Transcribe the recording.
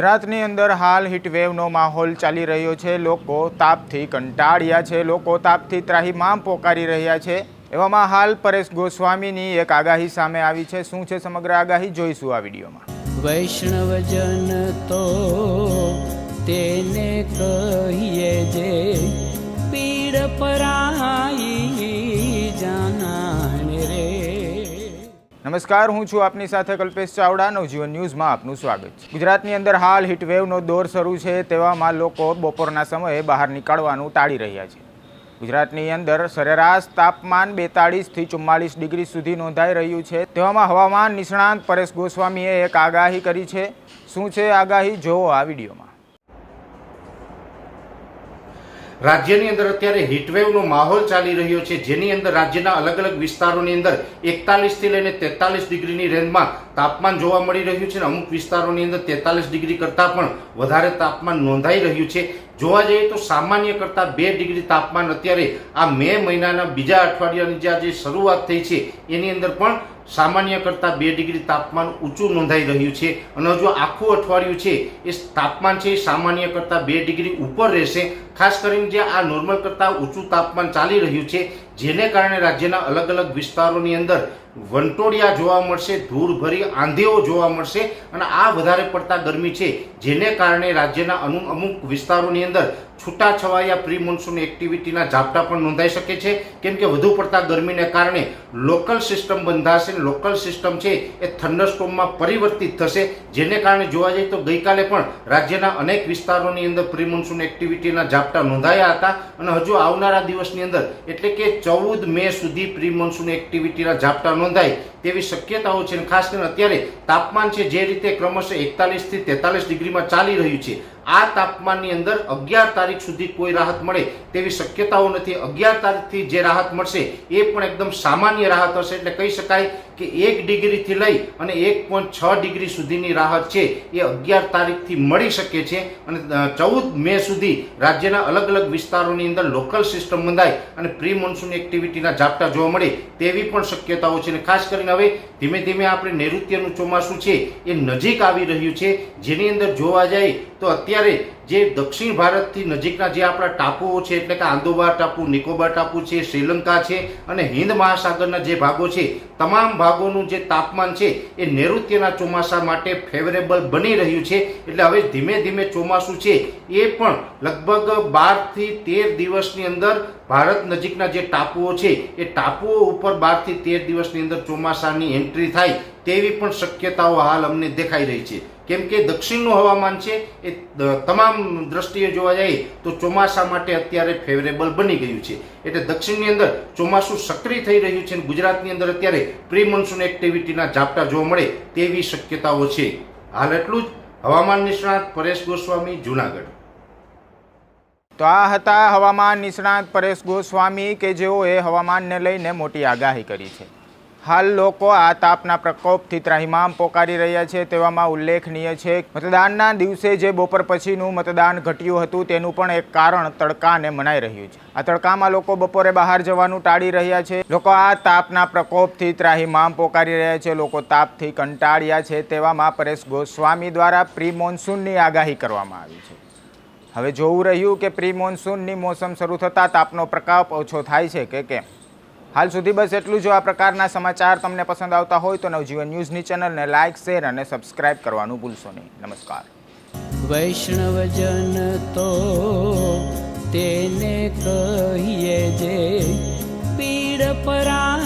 ગુજરાતની અંદર હાલ હીટવેવનો માહોલ ચાલી રહ્યો છે. લોકો તાપથી કંટાળ્યા છે. લોકો તાપથી ત્રાહીમામ પોકારી રહ્યા છે. એવામાં હાલ પરેશ ગોસ્વામીની એક આગાહી સામે આવી છે. શું છે સમગ્ર આગાહી? જોઈશું આ વિડીયોમાં. વૈષ્ણવજન તો તેને કહીએ જે નમસ્કાર, હું છું આપની સાથે કલ્પેશ ચાવડા. નવજીવન ન્યૂઝમાં આપનું સ્વાગત છે. ગુજરાતની અંદર હાલ હીટવેવનો દોર શરૂ છે તેવામાં લોકો બપોરના સમયે બહાર નીકળવાનું ટાળી રહ્યા છે. ગુજરાતની અંદર સરેરાશ તાપમાન બેતાળીસથી ચુમ્માલીસ ડિગ્રી સુધી નોંધાઈ રહ્યું છે. તેવામાં હવામાન નિષ્ણાંત પરેશ ગોસ્વામીએ એક આગાહી કરી છે. શું છે આગાહી? જોવો આ વિડીયોમાં. રાજ્યની અંદર અત્યારે હીટવેવનો માહોલ ચાલી રહ્યો છે, જેની અંદર રાજ્યના અલગ અલગ વિસ્તારોની અંદર એકતાલીસથી લઈને તેતાલીસ ડિગ્રીની રેન્જમાં તાપમાન જોવા મળી રહ્યું છે અને અમુક વિસ્તારોની અંદર તેતાલીસ ડિગ્રી કરતાં પણ વધારે તાપમાન નોંધાઈ રહ્યું છે. જોવા જઈએ તો સામાન્ય કરતાં બે ડિગ્રી તાપમાન અત્યારે આ મે મહિનાના બીજા અઠવાડિયાની જે આજે શરૂઆત થઈ છે, એની અંદર પણ સામાન્ય કરતાં બે ડિગ્રી તાપમાન ઊંચું નોંધાઈ રહ્યું છે અને હજુ આખું અઠવાડિયું છે એ તાપમાન છે એ સામાન્ય કરતાં બે ડિગ્રી ઉપર રહેશે. ખાસ કરીને જે આ નોર્મલ કરતાં ઊંચું તાપમાન ચાલી રહ્યું છે જેને કારણે રાજ્યના અલગ અલગ વિસ્તારોની અંદર વંટોળિયા જોવા મળશે, ધૂળભરી આંધીઓ જોવા મળશે અને આ વધારે પડતા ગરમી છે, જેને કારણે રાજ્યના અમુક અમુક વિસ્તારોની અંદર છૂટાછવાયા પ્રી મોન્સૂન એક્ટિવિટીના ઝાપટા પણ નોંધાઈ શકે છે. કેમ કે વધુ પડતા ગરમીને કારણે લોકલ સિસ્ટમ બંધાશે લોકલ સિસ્ટમ છે એ થંડરસ્ટોમમાં પરિવર્તિત થશે. જેને કારણે જોવા જઈએ તો ગઈકાલે પણ રાજ્યના અનેક વિસ્તારોની અંદર પ્રી મોન્સૂન એક્ટિવિટીના ઝાપટા નોંધાયા હતા અને હજુ આવનારા દિવસની અંદર એટલે કે ચૌદ મે સુધી પ્રી મોન્સૂન એક્ટિવિટીના ઝાપટા નોંધાય. તેવી શક્યતાઓ છે અને ખાસ કરીને અત્યારે તાપમાન છે જે રીતે ક્રમશઃ એકતાલીસથી તેતાલીસ ડિગ્રીમાં ચાલી રહ્યું છે. આ તાપમાનની અંદર અગિયાર તારીખ સુધી કોઈ રાહત મળે તેવી શક્યતાઓ નથી. અગિયાર તારીખથી જે રાહત મળશે એ પણ એકદમ સામાન્ય રાહત હશે. એટલે કહી શકાય કે એક ડિગ્રીથી લઈ અને એક પોઈન્ટ છ ડિગ્રી સુધીની રાહત છે એ અગિયાર તારીખથી મળી શકે છે. અને ચૌદ મે સુધી રાજ્યના અલગ અલગ વિસ્તારોની અંદર લોકલ સિસ્ટમ બંધાય અને પ્રી મોન્સૂન એક્ટિવિટીના ઝાપટા જોવા મળે તેવી પણ શક્યતાઓ છે. અને ખાસ કરીને હવે ધીમે ધીમે આપણે નૈઋત્યનું ચોમાસું છે એ નજીક આવી રહ્યું છે. જેની અંદર જોવા જાય તો અત્યારે જે દક્ષિણ ભારતથી નજીકના જે આપણા ટાપુઓ છે, એટલે કે આંદોબાર ટાપુ, નિકોબાર ટાપુ છે, શ્રીલંકા છે અને હિન્દ મહાસાગરના જે ભાગો છે, તમામ ભાગોનું જે તાપમાન છે એ નૈઋત્યના ચોમાસા માટે ફેવરેબલ બની રહ્યું છે. એટલે હવે ધીમે ધીમે ચોમાસું છે એ પણ લગભગ બારથી તેર દિવસની અંદર ભારત નજીકના જે ટાપુઓ છે, એ ટાપુઓ ઉપર બારથી તેર દિવસની અંદર ચોમાસાની એન્ટ્રી થાય તેવી પણ શક્યતાઓ હાલ અમને દેખાઈ રહી છે. કેમ કે દક્ષિણનું હવામાન છે એ તમામ દ્રષ્ટિએ જોવા જાય તો ચોમાસા માટે અત્યારે ફેવરેબલ બની ગયું છે. એટલે દક્ષિણની અંદર ચોમાસું સક્રિય થઈ રહ્યું છે અને ગુજરાતની અંદર અત્યારે પ્રી મોન્સૂન એક્ટિવિટીના ઝાપટા જોવા મળે તેવી શક્યતાઓ છે. હાલ એટલું જ. હવામાન નિષ્ણાત પરેશ ગોસ્વામી, જુનાગઢ. તો આ હતા હવામાન નિષ્ણાંત પરેશ ગોસ્વામી કે જેઓએ હવામાનને લઈને મોટી આગાહી કરી છે. હાલ લોકો આ તાપના પ્રકોપથી ત્રાહિમામ પોકારી રહ્યા છે તેવામાં ઉલ્લેખનીય છે મતદાનના દિવસે જે બપોર પછીનું મતદાન ઘટ્યું હતું તેનું પણ એક કારણ તડકાને મનાઈ રહ્યું છે. આ તડકામાં લોકો બપોરે બહાર જવાનું ટાળી રહ્યા છે. લોકો આ તાપના પ્રકોપથી ત્રાહિમામ પોકારી રહ્યા છે. લોકો તાપથી કંટાળ્યા છે તેવામાં પરેશ ગોસ્વામી દ્વારા પ્રી મોન્સૂનની આગાહી કરવામાં આવી છે. હવે જોવું રહ્યું કે પ્રી મોન્સૂનની મોસમ શરૂ થતાં તાપનો પ્રકોપ ઓછો થાય છે કે કેમ? હાલ સુધી બસ એટલું જો. આ પ્રકારના સમાચાર તમને પસંદ આવતા હોય તો નવજીવન ન્યૂઝની ચેનલને લાઇક શેર અને સબસ્ક્રાઇબ કરવાનું ભૂલશો નહીં. નમસ્કાર. વૈષ્ણવજન તો તેને કહીએ જે પીડ પરા